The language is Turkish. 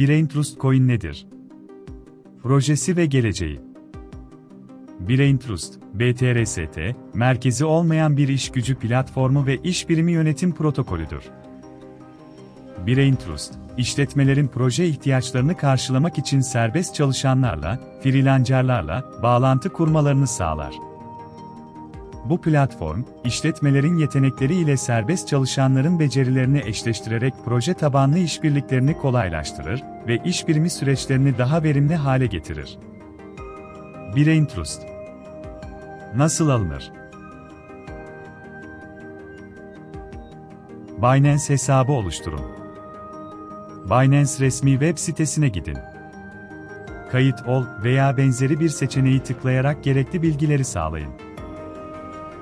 Brain Trust Coin nedir? Projesi ve geleceği Brain Trust, BTRST, merkezi olmayan bir iş gücü platformu ve iş birimi yönetim protokolüdür. Brain Trust, işletmelerin proje ihtiyaçlarını karşılamak için serbest çalışanlarla, freelancerlarla bağlantı kurmalarını sağlar. Bu platform, işletmelerin yetenekleri ile serbest çalışanların becerilerini eşleştirerek proje tabanlı işbirliklerini kolaylaştırır ve iş birimi süreçlerini daha verimli hale getirir. Brain Trust Nasıl alınır? Binance hesabı oluşturun. Binance resmi web sitesine gidin. Kayıt ol veya benzeri bir seçeneği tıklayarak gerekli bilgileri sağlayın.